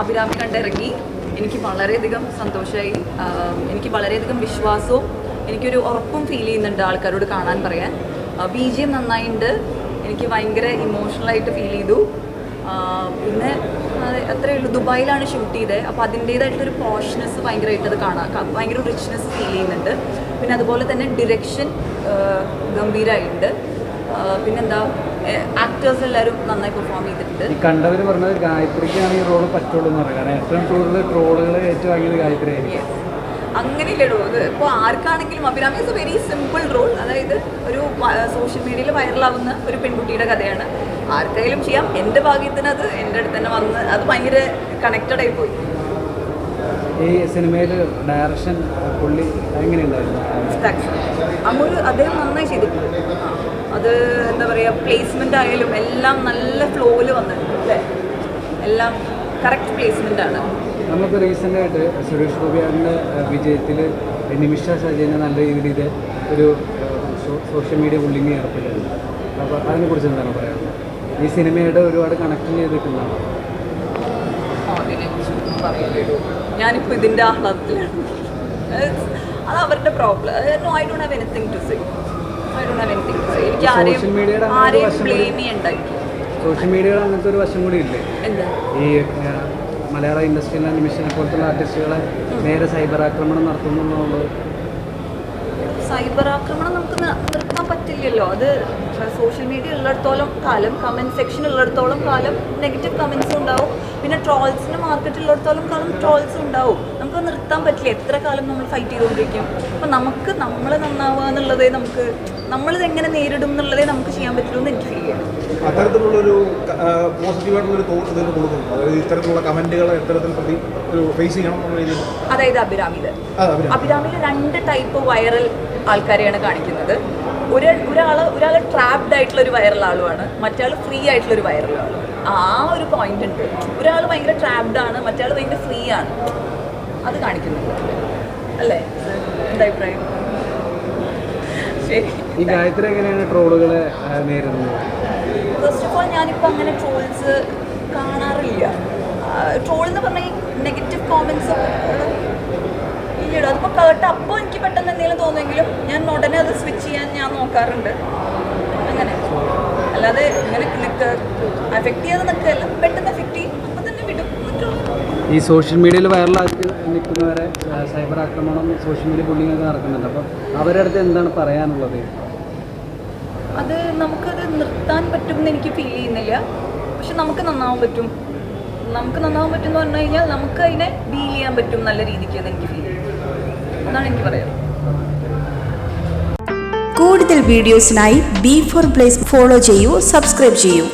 അഭിരാമി കണ്ടിറങ്ങി. എനിക്ക് വളരെയധികം സന്തോഷമായി എനിക്ക് വളരെയധികം വിശ്വാസവും എനിക്കൊരു ഉറപ്പും ഫീൽ ചെയ്യുന്നുണ്ട് ആൾക്കാരോട് കാണാൻ പറയാൻ. ബി ജി എം നന്നായിട്ടുണ്ട് എനിക്ക് ഭയങ്കര ഇമോഷണലായിട്ട് ഫീൽ ചെയ്തു. പിന്നെ അത്രേ ഉള്ളൂ. ദുബായിലാണ് ഷൂട്ട് ചെയ്തത് അപ്പോൾ അതിന്റേതായിട്ടൊരു പോഷ്നെസ് ഭയങ്കരമായിട്ട് അത് കാണാം ഭയങ്കര റിച്ച്നെസ് ഫീൽ ചെയ്യുന്നുണ്ട്. പിന്നെ അതുപോലെ തന്നെ ഡിറക്ഷൻ ഗംഭീരമായിട്ടുണ്ട് പിന്നെന്താ? ആക്ടേഴ്സ് എല്ലാവരും നന്നായി പെർഫോം ചെയ്തിട്ടുണ്ട്. ഈ കണ്ടവർ പറഞ്ഞത് ഗായത്രിക്കാണ് ഈ റോൾ പറ്റുള്ളൂ എന്ന് പറയുന്നത്. ഏറ്റവും കൂടുതൽ ട്രോളുകൾ ഏറ്റുവാങ്ങിയത് ഗായത്രി ആയിരിക്കും Yes. അങ്ങനെയല്ലടോ ഇത് ഇപ്പോൾ ആർക്കാണെങ്കിലും Abhirami is a very simple role അതായത് ഒരു സോഷ്യൽ മീഡിയയിൽ വൈറലാവുന്ന ഒരു പെൺകുട്ടിയുടെ കഥയാണ്. ആർക്കെങ്കിലും ചെയ്യാം. എന്റെ ഭാഗ്യത്തിന് അത് എന്റെ അടുത്ത് തന്നെ വന്ന് അത് ഭയങ്കര കണക്റ്റഡ് ആയി പോയി. ഈ സിനിമയിൽ ഡയറക്ഷൻ പുള്ളി എങ്ങനെയുണ്ടായിരുന്നു അമ്മൂര് അദ്ദേഹം നന്നായി ചെയ്തിട്ടുണ്ട്. അത് പറയുക പ്ലേസ്മെന്റ് ആയാലും എല്ലാം നല്ല ഫ്ലോയിൽ വന്നിട്ടുണ്ട് അല്ലേ? എല്ലാം കറക്റ്റ് പ്ലേസ്മെന്റ് ആണ്. നമുക്ക് റീസെന്റ് ആയിട്ട് സുരേഷ് ഗോപിയാറിന്റെ വിജയത്തിൽ നിമിഷ സജീനെ നല്ല രീതിയിൽ ഇത് ഒരു സോഷ്യൽ മീഡിയ ബുള്ളിങ് ഏർപ്പെടുന്നത് അപ്പോൾ അതിനെക്കുറിച്ച് എന്താണ് പറയുന്നത് ഈ സിനിമയുടെ ഒരുപാട് കണക്ട് ചെയ്തിട്ടുള്ളതാണ്. ഞാനിപ്പോൾ ഇതിന്റെ ആഹ്ലാദത്തിലാണ്. അത് അവരുടെ problem no I don't have anything to say to say എനിക്ക് ആരെയും ആരെയും ബ്ലെയിം ചെയ്യണ്ടായി സോഷ്യൽ മീഡിയയുടെ അങ്ങനത്തെ ഒരു വശം കൂടി ഇല്ലേ? ഈ മലയാള ഇൻഡസ്ട്രിയിലെ നിമിഷനെ പോലത്തുള്ള ആർട്ടിസ്റ്റുകളെ നേരെ സൈബർ ആക്രമണം നടത്തുന്നുള്ളത് സൈബർ ആക്രമണം നമുക്ക് പറ്റില്ലല്ലോ അത് സോഷ്യൽ മീഡിയ ഉള്ളിടത്തോളം കാലം കമന്റ് സെക്ഷൻ ഉള്ളിടത്തോളം കാലം നെഗറ്റീവ് കമൻസ് ഉണ്ടാവും. പിന്നെ ട്രോൾസിന് മാർക്കറ്റ് ഉള്ളിടത്തോളം കാലം ട്രോൾസ് ഉണ്ടാവും. നമുക്ക് നിർത്താൻ പറ്റില്ല. എത്ര കാലം നമ്മൾ ഫൈറ്റ് ചെയ്തുകൊണ്ടിരിക്കും. അപ്പം നമുക്ക് നമ്മൾ നന്നാവുക എന്നുള്ളതേ നമുക്ക് നമ്മളിത് എങ്ങനെ നേരിടും എന്നുള്ളതേ നമുക്ക് ചെയ്യാൻ പറ്റുള്ളൂ എന്ന് എനിക്ക് ഫീൽ ചെയ്യണം. അത്തരത്തിലുള്ളൊരു പോസിറ്റീവായിട്ടുള്ളൊരു തോട്ട് ഇതിന് കൊടുക്കുന്നു അതായത് ഇത്തരത്തിലുള്ള പ്രതി ഒരു ഫേസ് ചെയ്യണം എന്നുള്ള രീതിയിൽ. അതായത് അഭിരാമിയിൽ രണ്ട് ടൈപ്പ് വൈറൽ ആൾക്കാരെയാണ് കാണിക്കുന്നത്. ഒരു ഒരാൾ ഒരാൾ ട്രാപ്ഡ് ആയിട്ടുള്ള ഒരു വൈറൽ ആളുമാണ് മറ്റാൾ ഫ്രീ ആയിട്ടുള്ള ഒരു വൈറൽ ആളും. ആ ഒരു പോയിന്റ് ഉണ്ട്. ഒരാൾ ഭയങ്കര ട്രാപ്ഡ് ആണ് മറ്റാൾ ഭയങ്കര ഫ്രീ ആണ്. അത് കാണിക്കുന്നുണ്ട് അല്ലേ? എന്താ അഭിപ്രായം? ശരി. ഈ ഗായത്രി എങ്ങനെയാണ് ട്രോളുകളെ നേരിടുന്നത്? ഫസ്റ്റ് ഓഫ് ഓൾ ഞാനിപ്പോൾ അങ്ങനെ ട്രോൾസ് കാണാറില്ല. ട്രോൾ എന്ന് പറഞ്ഞാൽ നെഗറ്റീവ് കോമെന്റ്സ് ഇല്ലടോ അതിപ്പോൾ കേട്ട് അപ്പോൾ എനിക്ക് പെട്ടെന്ന് എന്തെങ്കിലും തോന്നുമെങ്കിലും ഞാൻ ഉടനെ അത് സ്വിച്ച് ചെയ്യാൻ ഞാൻ നോക്കാറുണ്ട്. അങ്ങനെ. അല്ലാതെ ഇങ്ങനെ അഫക്റ്റ് ചെയ്യാതെ നിൽക്കുകയല്ല പെട്ടെന്ന് അഫക്റ്റ് ചെയ്യും. അപ്പം തന്നെ വിടും. ഈ സോഷ്യൽ മീഡിയയിൽ വൈറലാക്കി നിൽക്കുന്നവരെ സൈബർ ആക്രമണം സോഷ്യൽ മീഡിയ ബുള്ളിങ് ഒക്കെ നടക്കുന്നുണ്ട്. അപ്പം അവരുടെ അടുത്ത് എന്താണ് പറയാനുള്ളത്? അത് നമുക്കത് നിർത്താൻ പറ്റുമെന്ന് എനിക്ക് ഫീൽ ചെയ്യുന്നില്ല. പക്ഷെ നമുക്ക് നന്നാവാൻ പറ്റും. നമുക്ക് നന്നാവാൻ പറ്റും എന്ന് പറഞ്ഞു കഴിഞ്ഞാൽ നമുക്ക് അതിനെ ഡീൽ ചെയ്യാൻ പറ്റും നല്ല രീതിക്ക് എന്ന് എനിക്ക് ഫീൽ ചെയ്യും അതാണ് എനിക്ക് പറയാം. കൂടുതൽ വീഡിയോസിനായി ബി ഫോർ പ്ലേസ് ഫോളോ ചെയ്യൂ സബ്സ്ക്രൈബ് ചെയ്യൂ.